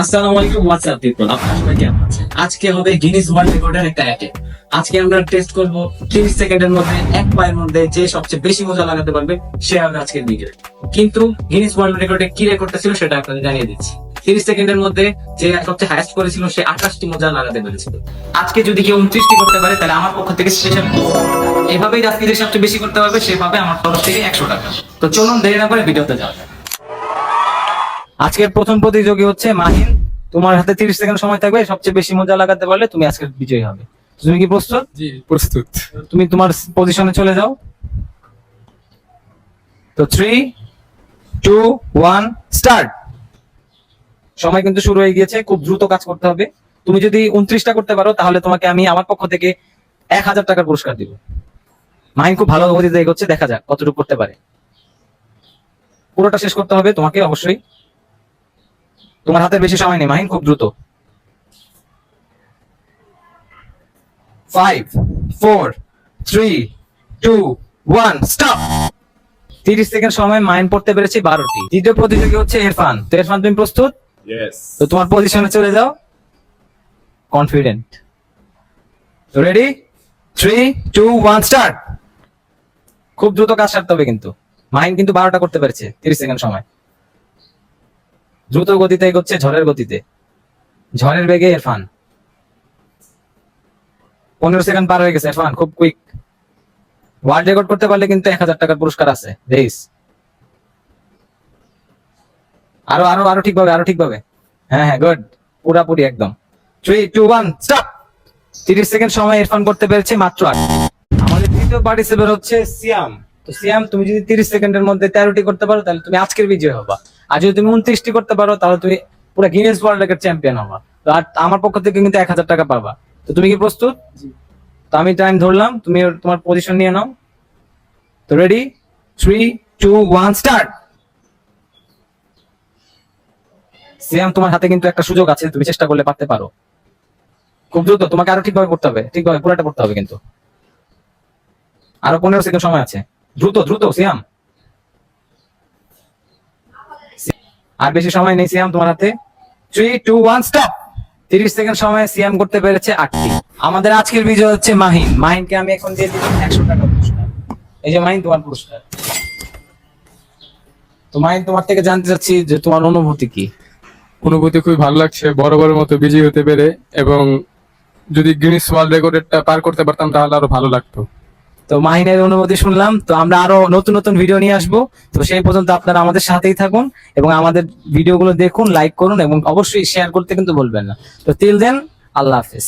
আসসালামু WhatsApp people আপনারা সবাই কেমন আছেন? আজকে হবে গিনিস ওয়ার্ল্ড রেকর্ডের একটা আজকে আমরা টেস্ট করব 30 সেকেন্ডের মধ্যে, এক পায়ের মধ্যে যে সবচেয়ে বেশি লাগাতে পারবে, সে হবে আজকের কিন্তু গিনিস ওয়ার্ল্ড রেকর্ডে কি রেকর্ডটা ছিল সেটা আপনাদের জানিয়ে দিচ্ছি। 30 সেকেন্ডের মধ্যে যে সবচেয়ে করেছিল সে 28টি মজা লাগাতে পেরেছিল। আজকে যদি কেউ 29টি করতে পারে, তাহলে আমার পক্ষ থেকে স্পেশাল এভাবেই আজকে সবচেয়ে বেশি করতে পারবে সে পাবে আমার তরফ থেকে 100 টাকা। তো চলুন দেরি না করে ভিডিওতে যাওয়া আজকের প্রথম প্রতিযোগী হচ্ছে মাহিন। তোমার হাতে তিরিশ সেকেন্ড সময় থাকবে সবচেয়ে বেশি মজা লাগাতে পারলে তুমি আজকের বিজয়ী হবে। তুমি কি প্রস্তুত? জি প্রস্তুত। তুমি তোমার পজিশনে চলে যাও। তো থ্রি টু ওয়ান স্টার্ট সময় কিন্তু শুরু হয়ে গিয়েছে খুব দ্রুত কাজ করতে হবে। তুমি যদি উনত্রিশটা করতে পারো তাহলে তোমাকে আমি আমার পক্ষ থেকে এক হাজার টাকার পুরস্কার দিব। মাহিন খুব ভালো গতিতে এগোচ্ছে দেখা যাক কতটুকু করতে পারে। পুরোটা শেষ করতে হবে তোমাকে অবশ্যই। তোমার হাতে বেশি সময় নেই মাহিন খুব দ্রুত। Five four three two one stop তিরিশ সেকেন্ড সময় মাইন্ড পড়তে পেরেছি বারোটি। দ্বিতীয় প্রতিযোগী হচ্ছে ইরফান তো ইরফান তুমি প্রস্তুত? তো তোমার পজিশনে চলে যাও। কনফিডেন্ট তো ready three two one start খুব দ্রুত কাজ সারতে হবে কিন্তু। মাইন্ড কিন্তু বারোটা করতে পেরেছে তিরিশ সেকেন্ড সময়। দ্রুত গতিতে এগোচ্ছে, ঝড়ের গতিতে। ঝড়ের বেগে ইরফান পনেরো সেকেন্ড পার হয়ে গেছে ইরফান খুব কুইক ওয়ার্ল্ড রেকর্ড করতে পারলে কিন্তু এক হাজার টাকার পুরস্কার আছে রেস আরও আরও আরও ঠিকভাবে আরও ঠিকভাবে। হ্যাঁ হ্যাঁ গুড পুরাপুরি একদম। থ্রি টু ওয়ান স্টপ তিরিশ সেকেন্ড সময় ইরফান করতে পেরেছে মাত্র আট। আমাদের তৃতীয় পার্টিসিপেট হচ্ছে সিয়াম। তো সিয়াম তুমি যদি তিরিশ সেকেন্ডের মধ্যে তেরোটি করতে পারো তাহলে তুমি আজকের বিজয় হবা। আর যদি তুমি উনত্রিশটি করতে পারো তাহলে তুমি পুরো গিনেস ওয়ার্ল্ড রেকর্ড চ্যাম্পিয়ন হবা। তো আর আমার পক্ষ থেকে কিন্তু এক হাজার টাকা পাবা। তো তুমি কি প্রস্তুত? তো আমি টাইম ধরলাম তুমি তোমার পজিশন নিয়ে নাও। তো ready three two one start Siam তোমার হাতে কিন্তু একটা সুযোগ আছে তুমি চেষ্টা করলে পারতে পারো। খুব দ্রুত তোমাকে আরও ঠিকভাবে করতে হবে ঠিকভাবে পুরাটা করতে হবে কিন্তু। আরও পনেরো সেকেন্ড সময় আছে। দ্রুত দ্রুত, সিয়াম। আর বেশি সময় নেই, সিয়াম, তোমার হাতে। থ্রি টু ওয়ান স্টপ তিরিশ সেকেন্ড সময় সিয়াম করতে পেরেছে আটটি। আমাদের আজকের বিজয় হচ্ছে মাহিন। মাহিনকে আমি এখন দিয়ে দিলাম একশো টাকা পুরস্কার। এই যে মাহিন, তোমার পুরস্কার। তো মাহিন, তোমার থেকে জানতে চাচ্ছি যে তোমার অনুভূতি কি? অনুভূতি খুবই ভালো লাগছে। বড় মতো বিজয়ী হতে পেরে এবং যদি গিনিস ওয়ার্ল্ড রেকর্ডেরটা পার করতে পারতাম তাহলে আরও ভালো লাগতো। তো মাহিনের অনুমতি শুনলাম, তো আমরা আরও নতুন নতুন ভিডিও নিয়ে আসব। তো সেই পর্যন্ত আপনারা আমাদের সাথেই থাকুন এবং আমাদের ভিডিওগুলো দেখুন লাইক করুন এবং অবশ্যই শেয়ার করতে কিন্তু বলবেন না। তো তিল দেন আল্লাহ হাফিজ।